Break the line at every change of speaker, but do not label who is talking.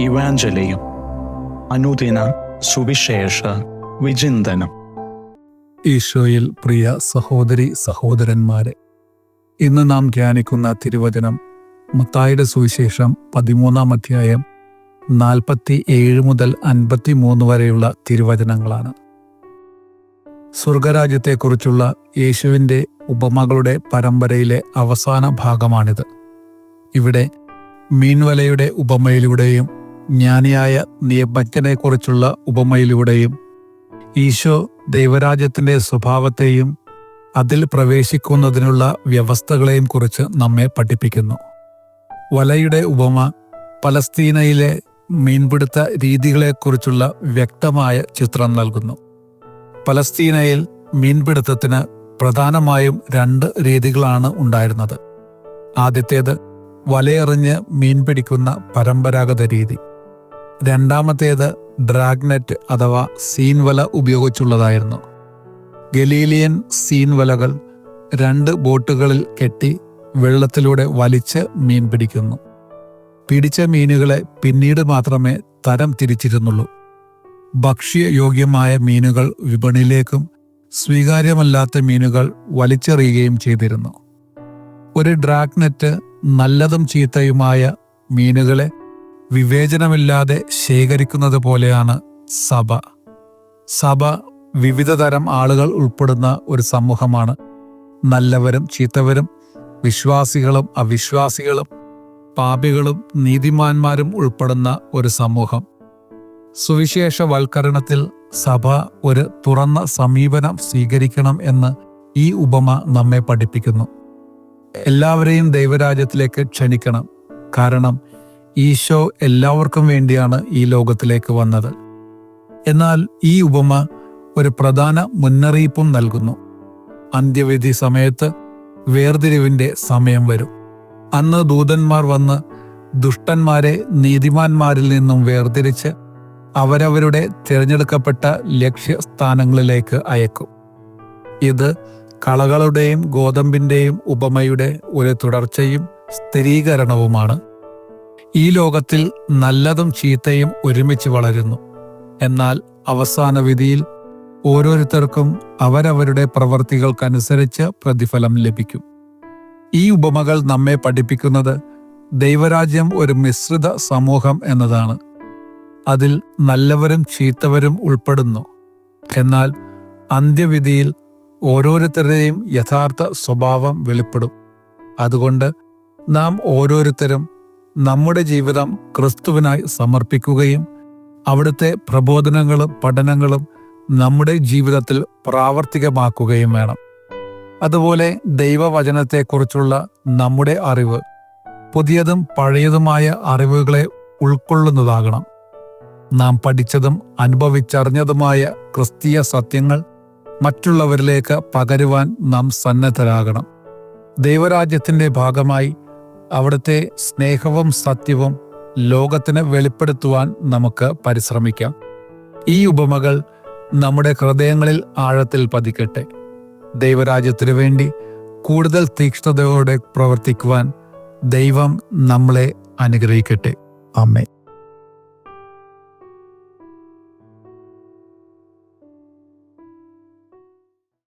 ഇവാഞ്ചലിയും അനുദിന സുവിശേഷ വിചിന്തനം.
ഈശോയിൽ പ്രിയ സഹോദരി സഹോദരന്മാരെ ഇന്ന് നാം ധ്യാനിക്കുന്ന തിരുവചനം മത്തായുടെ സുവിശേഷം പതിമൂന്നാം അധ്യായം നാൽപ്പത്തി ഏഴ് മുതൽ അൻപത്തി മൂന്ന് വരെയുള്ള തിരുവചനങ്ങളാണ്. സ്വർഗരാജ്യത്തെക്കുറിച്ചുള്ള യേശുവിന്റെ ഉപമകളുടെ പരമ്പരയിലെ അവസാന ഭാഗമാണിത്. ഇവിടെ മീൻവലയുടെ ഉപമയിലൂടെയും ജ്ഞാനിയായ നിയമജ്ഞനെക്കുറിച്ചുള്ള ഉപമയിലൂടെയും ഈശോ ദൈവരാജ്യത്തിന്റെ സ്വഭാവത്തെയും അതിൽ പ്രവേശിക്കുന്നതിനുള്ള വ്യവസ്ഥകളെയും കുറിച്ച് നമ്മെ പഠിപ്പിക്കുന്നു. വലയുടെ ഉപമ പലസ്തീനയിലെ മീൻപിടുത്ത രീതികളെക്കുറിച്ചുള്ള വ്യക്തമായ ചിത്രം നൽകുന്നു. പലസ്തീനയിൽ മീൻപിടുത്തത്തിന് പ്രധാനമായും രണ്ട് രീതികളാണ് ഉണ്ടായിരുന്നത്. ആദ്യത്തേത് വലയെറിഞ്ഞ് മീൻ പിടിക്കുന്ന പരമ്പരാഗത രീതി. രണ്ടാമത്തേത് ഡ്രാഗ്നെറ്റ് അഥവാ സീൻവല ഉപയോഗിച്ചുള്ളതായിരുന്നു. ഗലീലിയൻ സീൻവലകൾ രണ്ട് ബോട്ടുകളിൽ കെട്ടി വെള്ളത്തിലൂടെ വലിച്ച് മീൻ പിടിക്കുന്നു. പിടിച്ച മീനുകളെ പിന്നീട് മാത്രമേ തരം തിരിച്ചിരുന്നുള്ളൂ. ഭക്ഷ്യയോഗ്യമായ മീനുകൾ വിപണിയിലേക്കും സ്വീകാര്യമല്ലാത്ത മീനുകൾ വലിച്ചെറിയുകയും ചെയ്തിരുന്നു. ഒരു ഡ്രാഗ്നെറ്റ് നല്ലതും ചീത്തയുമായ മീനുകളെ വിവേചനമില്ലാതെ ശേഖരിക്കുന്നത് പോലെയാണ് സഭ. സഭ വിവിധ തരം ആളുകൾ ഉൾപ്പെടുന്ന ഒരു സമൂഹമാണ്. നല്ലവരും ചീത്തവരും വിശ്വാസികളും അവിശ്വാസികളും പാപികളും നീതിമാന്മാരും ഉൾപ്പെടുന്ന ഒരു സമൂഹം. സുവിശേഷവൽക്കരണത്തിൽ സഭ ഒരു തുറന്ന സമീപനം സ്വീകരിക്കണം എന്ന് ഈ ഉപമ നമ്മെ പഠിപ്പിക്കുന്നു. എല്ലാവരെയും ദൈവരാജ്യത്തിലേക്ക് ക്ഷണിക്കണം. കാരണം ഈശോ എല്ലാവർക്കും വേണ്ടിയാണ് ഈ ലോകത്തിലേക്ക് വന്നത്. എന്നാൽ ഈ ഉപമ ഒരു പ്രധാന മുന്നറിയിപ്പും നൽകുന്നു. അന്ത്യവിധി സമയത്ത് വേർതിരിവിന്റെ സമയം വരും. അന്ന് ദൂതന്മാർ വന്ന് ദുഷ്ടന്മാരെ നീതിമാന്മാരിൽ നിന്നും വേർതിരിച്ച് അവരവരുടെ തിരഞ്ഞെടുക്കപ്പെട്ട ലക്ഷ്യസ്ഥാനങ്ങളിലേക്ക് അയക്കും. ഇത് കളകളുടെയും ഗോതമ്പിന്റെയും ഉപമയുടെ ഒരു തുടർച്ചയും സ്ഥിരീകരണവുമാണ്. ഈ ലോകത്തിൽ നല്ലതും ചീത്തയും ഒരുമിച്ച് വളരുന്നു. എന്നാൽ അവസാന വിധിയിൽ ഓരോരുത്തർക്കും അവരവരുടെ പ്രവർത്തികൾക്കനുസരിച്ച് പ്രതിഫലം ലഭിക്കും. ഈ ഉപമകൾ നമ്മെ പഠിപ്പിക്കുന്നത് ദൈവരാജ്യം ഒരു മിശ്രിത സമൂഹം എന്നതാണ്. അതിൽ നല്ലവരും ചീത്തവരും ഉൾപ്പെടുന്നു. എന്നാൽ അന്ത്യവിധിയിൽ ഓരോരുത്തരുടെയും യഥാർത്ഥ സ്വഭാവം വെളിപ്പെടും. അതുകൊണ്ട് നാം ഓരോരുത്തരും നമ്മുടെ ജീവിതം ക്രിസ്തുവിനായി സമർപ്പിക്കുകയും അവിടുത്തെ പ്രബോധനങ്ങളും പഠനങ്ങളും നമ്മുടെ ജീവിതത്തിൽ പ്രാവർത്തികമാക്കുകയും വേണം. അതുപോലെ ദൈവവചനത്തെക്കുറിച്ചുള്ള നമ്മുടെ അറിവ് പുതിയതും പഴയതുമായ അറിവുകളെ ഉൾക്കൊള്ളുന്നതാകണം. നാം പഠിച്ചതും അനുഭവിച്ചറിഞ്ഞതുമായ ക്രിസ്തീയ സത്യങ്ങൾ മറ്റുള്ളവരിലേക്ക് പകരുവാൻ നാം സന്നദ്ധരാകണം. ദൈവരാജ്യത്തിന്റെ ഭാഗമായി അവിടുത്തെ സ്നേഹവും സത്യവും ലോകത്തിന് വെളിപ്പെടുത്തുവാൻ നമുക്ക് പരിശ്രമിക്കാം. ഈ ഉപമകൾ നമ്മുടെ ഹൃദയങ്ങളിൽ ആഴത്തിൽ പതിക്കട്ടെ. ദൈവരാജ്യത്തിനു വേണ്ടി കൂടുതൽ തീക്ഷ്ണതയോടെ പ്രവർത്തിക്കുവാൻ ദൈവം നമ്മളെ അനുഗ്രഹിക്കട്ടെ. അമ്മേ